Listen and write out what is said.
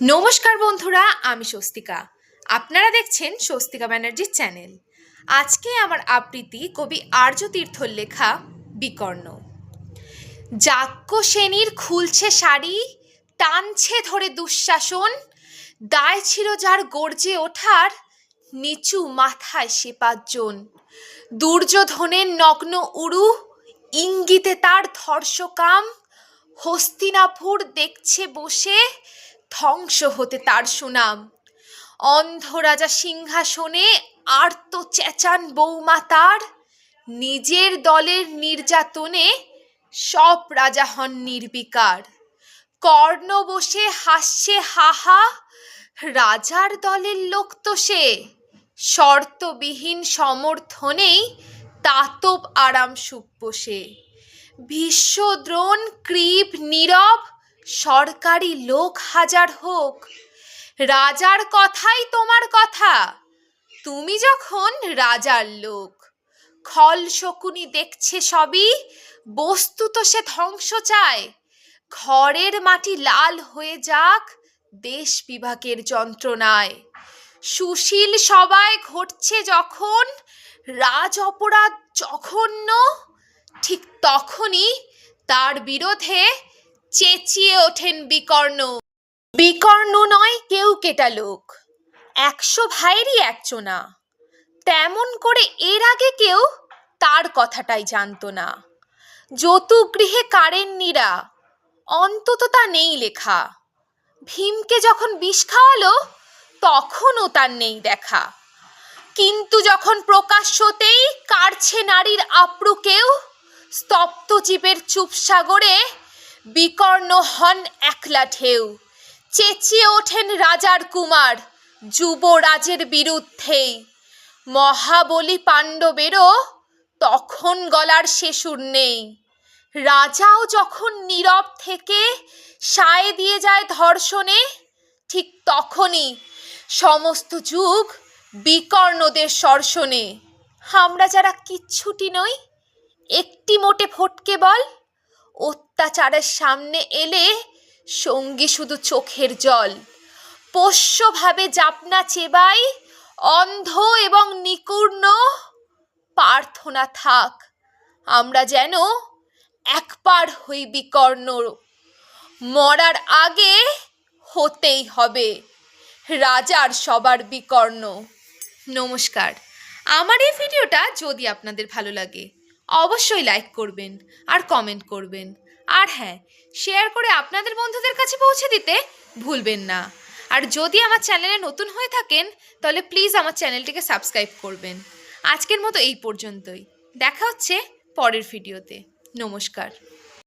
নমস্কার বন্ধুরা, আমি স্বস্তিকা। আপনারা দেখছেন স্বস্তিকা ব্যানার্জির চ্যানেল। আজকে আমার আবৃত্তি কবি আর্য তীর্থর লেখা বিকর্ণ। যাক্য শ্রেণির খুলছে শাড়ি, টানছে ধরে দুঃশাসন, দায় ছিল যার গর্জে ওঠার, নিচু মাথায় সে পাঁচজন। দুর্যোধনের নগ্ন উড়ু ইঙ্গিতে তার ধর্ষকাম, হস্তিনাপুর দেখছে বসে ধ্বংস হতে তার সুনাম। অন্ধ রাজা সিংহাসনে আর্ত চেঁচান বৌমা তার। নিজের দলের নির্যাতনে সব রাজা হন নির্বিকার। কর্ণ বসে হাসছে, হাহা, রাজার দলের লোক তো সে। শর্তবিহীন সমর্থনেই তাতব আরাম সুখ বসে ভীষ্মদ্রোণ কৃপ নীরব সরকারি লোক হাজার হোক, রাজার কথাই তোমার কথা। তুমি যখন রাজার লোক, খল শকুনি দেখছে সবই, বস্তু তো সে ধ্বংস চায়। ঘরের মাটি লাল হয়ে যাক দেশ বিভাগের যন্ত্রণায়। সুশীল সবাই ঘটছে যখন, রাজ অপরাধ জঘন্য, ঠিক তখনই তার বিরোধে চেঁচিয়ে ওঠেন বিকর্ণ। বিকর্ণ নয় কেউ কেটা লোক। একশো ভাইয়েরই একজনা তেমন করে এর আগে কেউ তার কথাটাই জানতো না। যতুগৃহে কারেন্নিরা অন্তত তা নেই লেখা। ভীমকে যখন বিষ খাওয়ালো, তখনও তার নেই দেখা। কিন্তু যখন প্রকাশ্যতেই কাড়ছে নারীর আপ্রুকেও স্তব্ধ জীবের চুপ সাগরে বিকর্ণ হন একলা ঢেউ। চেঁচিয়ে ওঠেন রাজার কুমার, যুবরাজের বিরুদ্ধেই মহাবলী পাণ্ডবেরও তখন গলার শেষুর নেই। রাজাও যখন নীরব থেকে সায় দিয়ে যায় ধর্ষণে, ঠিক তখনই সমস্ত যুগ বিকর্ণদের সর্ষণে। আমরা যারা কিচ্ছুটি নই, একটি মোটে ফটকে বল অত্যাচারের সামনে এলে সঙ্গী শুধু চোখের জল। পোষ্যভাবে জাপনা চেবাই, অন্ধ এবং নিকূর্ণ প্রার্থনা থাক। আমরা যেন একবার হই বিকর্ণ। মরার আগে হতেই হবে। রাজার সবার বিকর্ণ। নমস্কার। আমার এই ভিডিওটা যদি আপনাদের ভালো লাগে অবশ্যই লাইক করবেন আর কমেন্ট করবেন। আর হ্যাঁ শেয়ার করে আপনাদের বন্ধুদের কাছে পৌঁছে দিতে ভুলবেন না। আর যদি আমার চ্যানেলে নতুন হয়ে থাকেন, তাহলে প্লিজ আমার চ্যানেলটিকে সাবস্ক্রাইব করবেন। আজকের মতো এই পর্যন্তই। দেখা হচ্ছে পরের ভিডিওতে নমস্কার।